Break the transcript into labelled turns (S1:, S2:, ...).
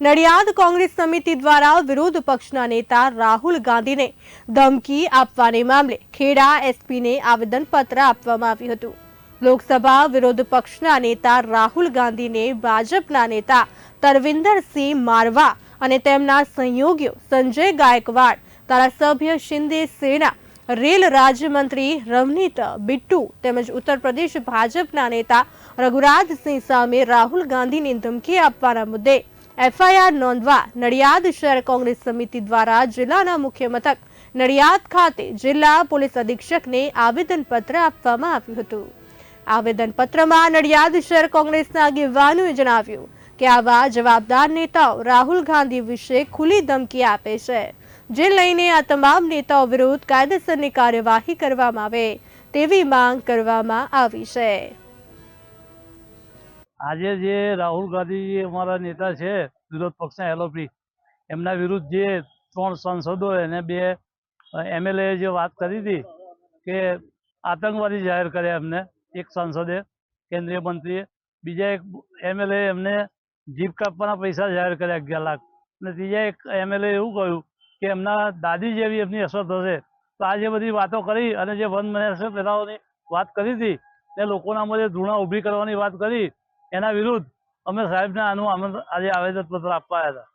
S1: નડિયાદ કોંગ્રેસ સમિતિ દ્વારા વિરોધ પક્ષના નેતા રાહુલ ગાંધીને ધમકી આપવાને મામલે ખેડા એસપીને આવેદનપત્ર આપવામાં આવ્યું હતું. લોકસભા વિરોધ પક્ષના નેતા રાહુલ ગાંધીને ભાજપના નેતા તરવિંદરસિંહ મારવા અને તેમના સંયોગીઓ સંજય ગાયકવાડ, ધારાસભ્ય શિંદે સેના, રેલ રાજ્યમંત્રી રવનીત બિટ્ટુ તેમજ ઉત્તર પ્રદેશ ભાજપના નેતા રઘુરાજસિંહ સામે રાહુલ ગાંધીની ધમકી આપવાના મુદ્દે એફઆઈઆર નોંધવા નડિયાદ શહેર કોંગ્રેસ સમિતિ દ્વારા જિલ્લાના મુખ્ય મથક નડિયાદ ખાતે જિલ્લા પોલીસ અધિક્ષકને આવેદનપત્ર આપવામાં આવ્યું હતું. આવેદનપત્રમાં નડિયાદ શહેર કોંગ્રેસના આગેવાનોએ જણાવ્યું કે આવા જવાબદાર નેતાઓ રાહુલ ગાંધી વિશે ખુલ્લી ધમકી આપે છે, જે લઈને આ તમામ નેતાઓ વિરુદ્ધ કાયદેસરની કાર્યવાહી કરવામાં આવે તેવી માંગ કરવામાં આવી છે.
S2: આજે જે રાહુલ ગાંધી જે અમારા નેતા છે, વિરોધ પક્ષના એલઓપી એમના વિરુદ્ધ જે ત્રણ સાંસદો અને બે એમએલએ જે વાત કરી હતી કે આતંકવાદી જાહેર કર્યા એમને, એક સાંસદે, કેન્દ્રીય મંત્રીએ. બીજા એક એમએલએ એમને જીપ કાપવાના પૈસા જાહેર કર્યા અગિયાર લાખ. અને ત્રીજા એક એમએલએ એવું કહ્યું કે એમના દાદી જેવી એમની અસર થશે. તો આ જે બધી વાતો કરી અને જે વન મહેસર પહેલાઓની વાત કરી હતી, તે લોકોના મધ્યે ધૃણા ઊભી કરવાની વાત કરી એના વિરુદ્ધ અમે સાહેબને આનું આજે આવેદનપત્ર આપવા આવ્યા હતા.